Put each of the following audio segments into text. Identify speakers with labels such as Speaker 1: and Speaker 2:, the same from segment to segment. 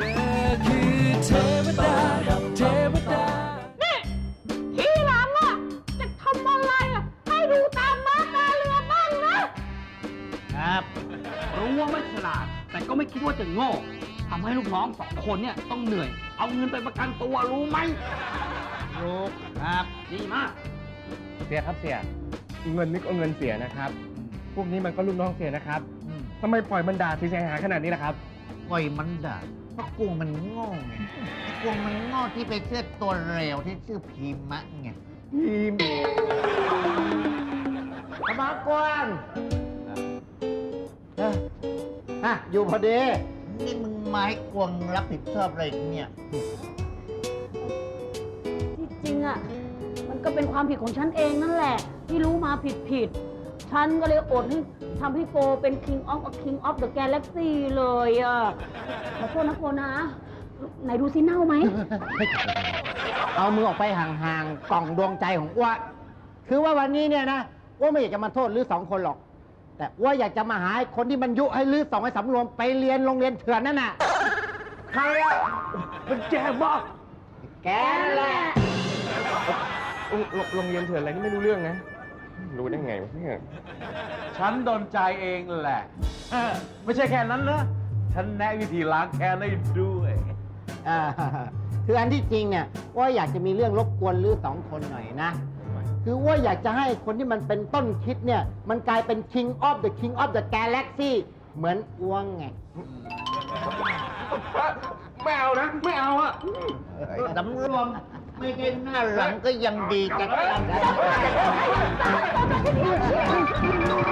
Speaker 1: คือเทวดาเทวดา
Speaker 2: ทีหลังอะ จะทำอะไรอะ ให้ดูตามมาตาเรือบ้างนะ
Speaker 3: ครับรู้ว่าไม่ฉลาด แต่ก็ไม่คิดว่าจะโง่ทำให้ลูกน้องสองคนเนี่ยต้องเหนื่อย เอาเงินไปประกันตัวรู้ไหมรู้ครับดีมาก
Speaker 4: เสียครับเสียเงินนี่ก็เงินเสียนะครับ พวกนี้มันก็ลูกน้องเสียนะครับทำไมปล่อยมันด่าเสียหายขนาดนี้ล่ะครับ
Speaker 5: ปล่อยมันด่า ราะกวงมันโง่ไงไอ้กวงมันโง่ที่ไปเชื่อตัวเร็วที่ชื่อพีมะไง
Speaker 4: พีม
Speaker 5: ขมากวางเอ้ออะอยู่พอดีนี่มึงมาให้กวงรับผิดชอบอะไรเนี่ย
Speaker 2: ที่จริงอะมันก็เป็นความผิดของฉันเองนั่นแหละ ที่รู้มาผิดผิดๆ ฉันก็เลยอดให้ทำให้โฟเป็น King of King of the Galaxy เลยอะขอโทษนะโฟนะ ไหนดูซิเน่าไหม
Speaker 5: เอามือออกไปห่างๆ กล่องดวงใจของอ้วคือว่าวันนี้เนี่ยนะอ้วไม่อยากจะมาโทษลือสองคนหรอก แต่อ้วอยากจะมาหาไอ้คนที่มันยุให้ลือสองไอ้สำรวมไปเรียนโรงเรียนเถื่อนนั่นน่ะ
Speaker 4: ใครอะมันแย่มาก
Speaker 5: แกนั่นแหละ
Speaker 4: โรงโรงเรียนเถื่อนอะไรนี่ไม่รู้เรื่องนะ รู้ได้ไงวะเนี่ย
Speaker 6: ฉันโดนใจเองแหละเออไม่ใช่แค่นั้นนะฉันแนะวิธีล้างแค้นให้ด้วย
Speaker 5: อ่าคืออันที่จริงเนี่ยว่าอยากจะมีเรื่องรบกวนลือสองคนหน่อยนะ คือว่าอยากจะให้คนที่มันเป็นต้นคิดเนี่ย มันกลายเป็น King of the King of the Galaxy เหมือนอ้วงไง
Speaker 4: ไม่เอานะ ไม่เอาอะ
Speaker 5: สำรวม ไม่ได้หน้าหลังก็ยังดีกัน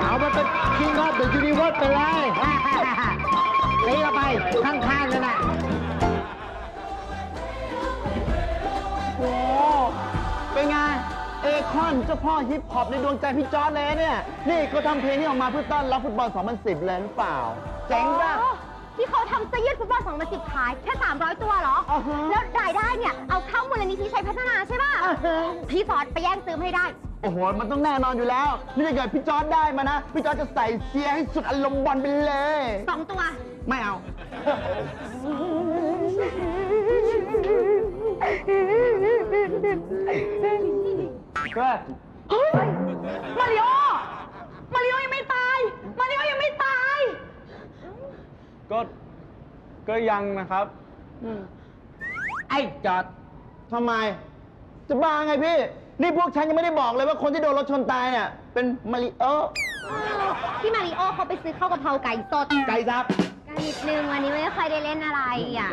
Speaker 5: เอามาเป็น King of the Universe ไปเลยตีเข้าไปข้างๆนั่นน่ะ
Speaker 7: โอ้เป็นไง เอคอนเจ้าพ่อฮิปฮอปในดวงใจพี่จอร์ดเลยเนี่ย นี่เขาทำเพลงนี้ออกมาเพื่อต้อนรับฟุตบอล 2010 เลยหรือเปล่า เจ๋งป่ะ
Speaker 8: อ๋อที่เขาทำเสื้อยืดฟุตบอล2010ขายแค่ 300 ตัวเหรอ
Speaker 7: อ่าฮะ
Speaker 8: แล้วรายได้เนี่ย เอาเข้ามูลนิธิชัยพัฒนาใช่ป่ะ
Speaker 7: อ่าฮะ
Speaker 8: พี่ฟอร์ดไปแย่งซื้อมาให้ได้
Speaker 7: โอ้โห มันต้องแน่นอนอยู่แล้ว นี่ถ้าเกิดพี่จอร์ดได้มานะ พี่จอร์ดจะใส่เสียร์ให้สุดอารมณ์บอลไปเลย
Speaker 8: 2 ตัว
Speaker 7: ไม่เอา
Speaker 6: ก็
Speaker 2: มาริโอ มาริโอยังไม่ตาย มาริโอยังไม่ตาย
Speaker 4: ก็ ก็ยังนะครับ
Speaker 5: ไอ้จอด
Speaker 7: ทำไม จะบ้าไงพี่ นี่พวกฉันยังไม่ได้บอกเลยว่าคนที่โดนรถชนตายเนี่ย เป็นมาริโอ
Speaker 8: พี่มาริโอเขาไปซื้อข้าวกะเพราไก่สด
Speaker 7: ไก่ซับ
Speaker 8: กันนิดนึงวันนี้ไม่ค่อยได้เล่นอะไรอะ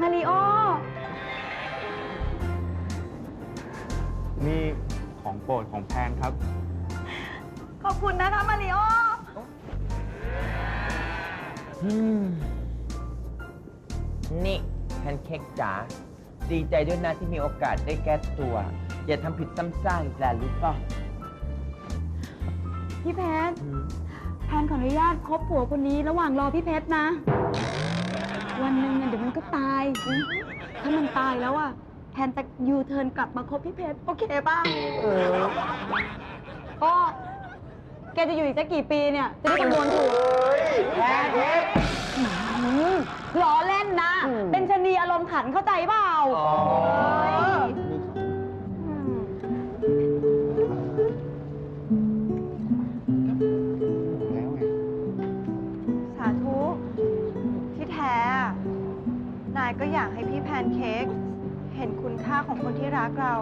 Speaker 2: มาริโอ
Speaker 4: นี่ของโปรดของแพนครับ
Speaker 2: ขอบคุณนะคะมาริโอ
Speaker 9: นี่แพนเค้กจ๋าดีใจด้วยนะที่มีโอกาสได้แก้ตัว อย่าทำผิดซ้ำซากอีกแล้วรู้ป่ะ
Speaker 2: พี่เพชรแพนขออนุญาตคบผัวคนนี้ระหว่างรอพี่เพชรนะ วันหนึ่งอะเดี๋ยวมันก็ตาย ถ้ามันตายแล้วอะแพนจะยูเทิร์นกลับมาคบพี่เพชรโอเคป่ะเออ ก็แกจะอยู่อีกสักกี่ปีเนี่ย จะได้คำนวณถูก ขันเข้าใจเปล่าม
Speaker 10: สาธุที่แท้ นายก็อยากให้พี่แพนเค้กเห็นคุณค่าของคนที่รักเรา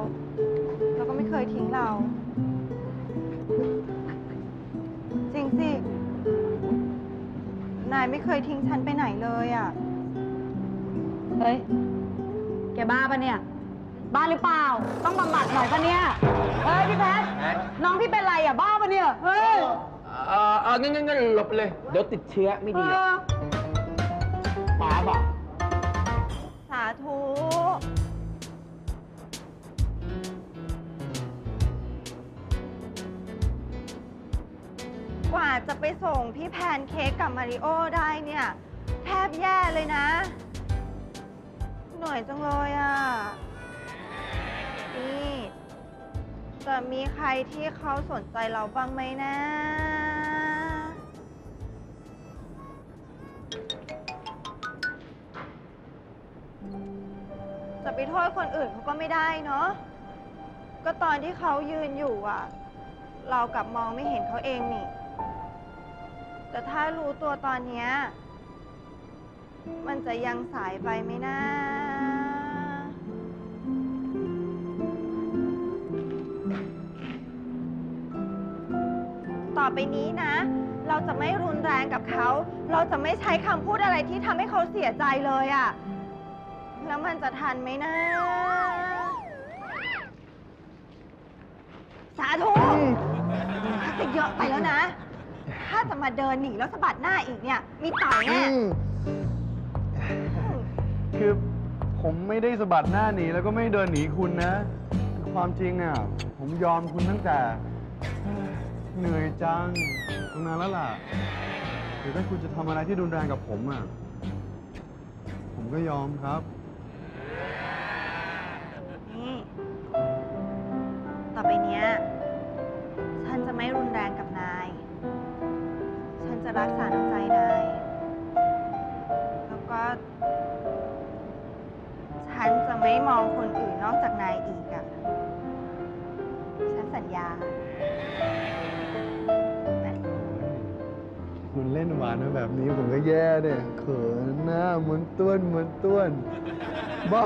Speaker 10: แล้วก็ไม่เคยทิ้งเรา จริงสิ นายไม่เคยทิ้งฉันไปไหนเลยอะ
Speaker 2: เฮ้ย แกบ้าปะเนี่ย บ้าหรือเปล่า ต้องบำบัดหน่อยปะเนี่ย เฮ้ยพี่แพท น้องพี่เป็นไรอะบ้าปะเนี่ย เฮ้ย
Speaker 9: เออเอองั้นงั้นงั้นหลบไปเลย เดี๋ยวติดเชื้อไม่ดีหรอก
Speaker 2: เออ
Speaker 5: ป๋าบอก
Speaker 10: สาธุ กว่าจะไปส่งพี่แพนเค้กกับมาริโอได้เนี่ย แทบแย่เลยนะเหน่อยจังเลยอะ นี่ จะมีใครที่เขาสนใจเราบ้างไหมนะ จะไปโทษคนอื่นเขาก็ไม่ได้เนาะ ก็ตอนที่เขายืนอยู่อะ เรากลับมองไม่เห็นเขาเองนี่ แต่ถ้ารู้ตัวตอนเนี้ยมันจะยังสายไปไหมนะ ไปนี้นะ เราจะไม่รุนแรงกับเขา เราจะไม่ใช้คำพูดอะไรที่ทำให้เขาเสียใจเลยอะ่ะแล้วมันจะทันไหมนะ สาธุถ้าจะเยอะไปแล้วนะ ถ้าจะมาเดินหนีแล้วสะบัดหน้าอีกเนี่ย มีต่อยแน่
Speaker 6: คือผมไม่ได้สะบัดหน้าหนีแล้วก็ไม่เดินหนีคุณนะคือความจริงอะ ผมยอมคุณตั้งแต่ เหนื่อยจังตรงนั้นแล้วล่ะหรือถ้าคุณจะทำอะไรที่รุนแรงกับผมอะ ผมก็ยอมครับ
Speaker 10: นี่ต่อไปเนี้ย ฉันจะไม่รุนแรงกับนาย ฉันจะรักษาน้ำใจนาย แล้วก็ ฉันจะไม่มองคนอื่นนอกจากนายอีกอะ ฉันสัญญา
Speaker 6: คุณเล่นหวานมาแบบนี้ผมก็แย่เนี่ยเขินหน้าเหมือนต้วนเหมือนต้วนบ้า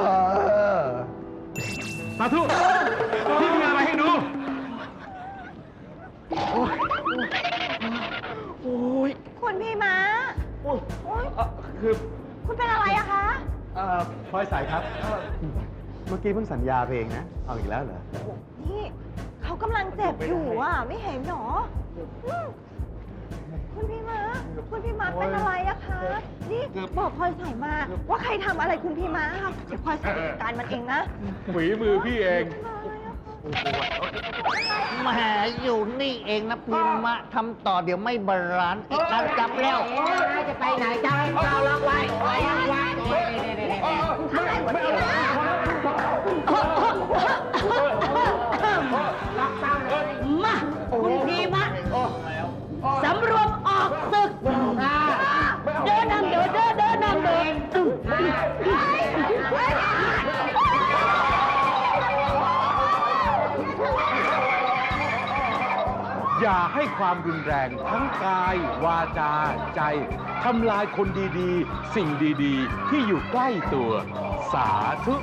Speaker 4: สาธุพี่มีอะไรให้ดู
Speaker 10: คุณพี่ม้าโอ๊ย
Speaker 6: คือ
Speaker 10: คุณเป็นอะไรอะคะ
Speaker 6: เอ่อพลอยใสครับเอ่อเมื่อกี้เพิ่งสัญญาเพลงนะ เอาอีกแล้วเหรอ
Speaker 10: นี่เขากำลังเจ็บอยู่อะไม่เห็นหรออืม คุณพี่ม้าคุณพี่ม้าเป็นอะไรอะคะ นี่บอกพลอยใส่มา ว่าใครทำอะไรคุณพี่ม้าค่ะเดี๋ยวพลอยใส่จัดการมันเองนะ
Speaker 4: ฝีมือพี่เอง
Speaker 5: แหมอยู่นี่เองนะพิมพ์มาทำต่อเดี๋ยวไม่บาลานซ์อีกแล้วจับแล้ว จะไปไหนจ้าเจ้าล็อกไว้ไว้ไว้ทำอะไรวะเนี่ย
Speaker 6: ให้ความรุนแรง ทั้งกาย วาจา ใจทำลายคนดีๆ สิ่งดีๆ ที่อยู่ใกล้ตัว สาธุ